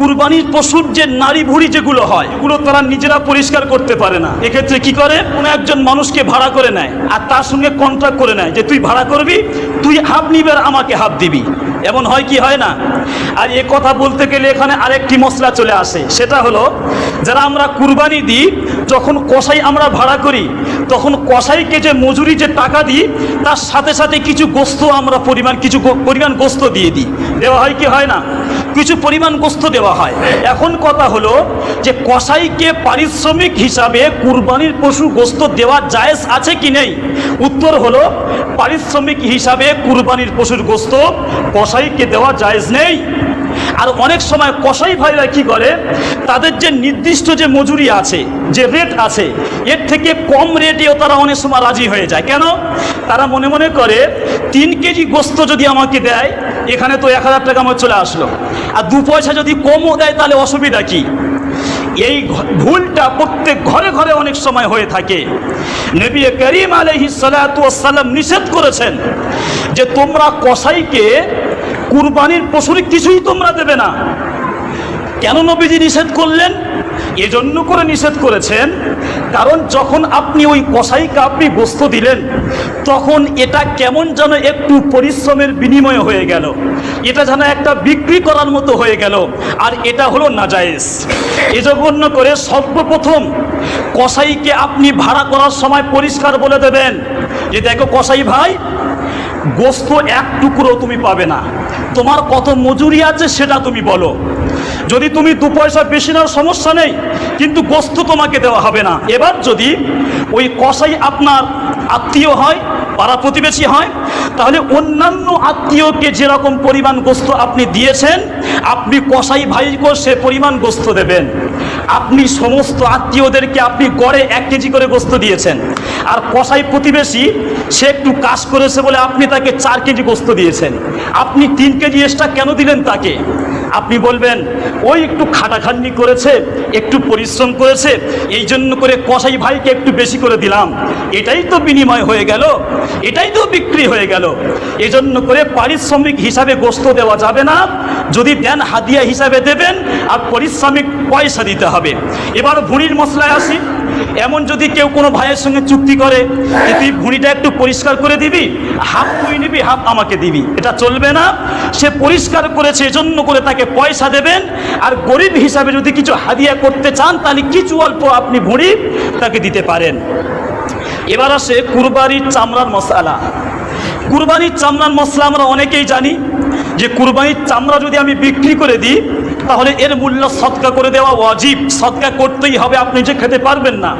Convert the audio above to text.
কুরবানির পশুর যে নারী ভুড়ি যেগুলো হয়, এগুলো তারা নিজেরা পরিষ্কার করতে পারে না। এক্ষেত্রে কি করে? কোনো একজন মানুষকে ভাড়া করে নেয় আর তার সঙ্গে কন্ট্রাক্ট করে নেয় যে, তুই ভাড়া করবি, তুই হাফ নিবে আর আমাকে হাফ দিবি। এমন হয় কি হয় না? আর এ কথা বলতে গেলে এখানে আরেকটি মশলা চলে আসে। সেটা হলো, যারা আমরা কুরবানি দিই, যখন কসাই আমরা ভাড়া করি, তখন কসাইকে যে মজুরি, যে টাকা দিই, তার সাথে সাথে কিছু গোস্ত আমরা পরিমাণ, কিছু পরিমাণ গোস্ত দিয়ে দিই। দেওয়া হয় কি হয় না? কিছু পরিমাণ গোস্ত দেওয়া হয়। এখন কথা হলো যে কসাইকে পারিশ্রমিক হিসাবে কুরবানির পশু গোস্ত দেওয়া জায়েজ আছে কি নেই? উত্তর হলো, পারিশ্রমিক হিসাবে কুরবানির পশুর গোস্ত কসাইকে দেওয়া জায়েজ নেই। আর অনেক সময় কসাই ভাইরা কি করে? তাদের যে নির্দিষ্ট যে মজুরি আছে, যে রেট আছে, এর থেকে কম রেটেও তারা অনেক সময় রাজি হয়ে যায়। কেন? তারা মনে মনে করে, তিন কেজি গোস্ত যদি আমাকে দেয় এখানে তো এক হাজার টাকা আমার চলে আসলো। আর দু পয়সা যদি কমও দেয়, তাহলে অসুবিধা কি? এই ভুলটা প্রত্যেক ঘরে ঘরে অনেক সময় হয়ে থাকে। নবী করিম আলহি সালাম নিষেধ করেছেন যে তোমরা কসাইকে কুরবানির পশুর কিছুই তোমরা দেবে না। কেন নবীজি নিষেধ করলেন? এজন্য করে নিষেধ করেছেন। কারণ যখন আপনি ওই কসাইকে আপনি বস্তু দিলেন, তখন এটা কেমন যেন একটু পরিশ্রমের বিনিময় হয়ে গেল। এটা যেন একটা বিক্রি করার মতো হয়ে গেল। আর এটা হলো নাজায়েজ। এজন্য করে সর্বপ্রথম কসাইকে আপনি ভাড়া করার সময় পরিষ্কার বলে দেবেন যে, দেখো কসাই ভাই, গোস্ত এক টুকরো তুমি পাবে না। তোমার কত মজুরি আছে সেটা তুমি বলো। যদি তুমি দু পয়সা বেশি নাও, সমস্যা নেই, কিন্তু গোস্ত তোমাকে দেওয়া হবে না। এবার যদি ওই কসাই আপনার আত্মীয় হয়, পাড়া প্রতিবেশী হয়, তাহলে অন্যান্য আত্মীয়কে যেরকম পরিমাণ গোস্ত আপনি দিয়েছেন, আপনি কসাই ভাইকে সে পরিমাণ গোস্ত দেবেন। আপনি সমস্ত আত্মীয়দেরকে আপনি গড়ে এক কেজি করে গোস্ত দিয়েছেন। আর কসাই প্রতিবেশী, সে একটু কাজ করেছে বলে আপনি তাকে চার কেজি গোস্ত দিয়েছেন। আপনি তিন কেজি এক্সট্রা কেন দিলেন তাকে? আপনি বলবেন ওই একটু খাটাখাটনি করেছে, একটু পরিশ্রম করেছে, এই জন্য করে কসাই ভাইকে একটু বেশি করে দিলাম। এটাই তো বিনিময় হয়ে গেল, এটাই তো বিক্রি হয়ে গেল। এজন্য করে পারিশ্রমিক হিসাবে গোস্ত দেওয়া যাবে না। যদি দেন হাদিয়া হিসাবে দেবেন, আর পারিশ্রমিক পয়সা দিতে হবে। এবার ভুঁড়ির মশলায় আসি। এমন যদি কেউ কোনো ভাইয়ের সঙ্গে চুক্তি করে তুই ভুঁড়িটা একটু পরিষ্কার করে দিবি, হাফ তুই নিবি, হাফ আমাকে দিবি। এটা চলবে না। সে পরিষ্কার করেছে, এজন্য করে তাকে পয়সা দেবেন। আর গরিব হিসাবে যদি কিছু হাদিয়া করতে চান, তাহলে কিছু অল্প আপনি ভুঁড়ি তাকে দিতে পারেন। এবার আসে কুরবানির চামড়ার মশলা। কুরবানির চামড়ার মশলা আমরা অনেকেই জানি যে কুরবানির চামড়া যদি আমি বিক্রি করে দিই, তাহলে এর মূল্য সৎকা করে দেওয়া অজীব সৎকা করতেই হবে, আপনি যে খেতে পারবেন না।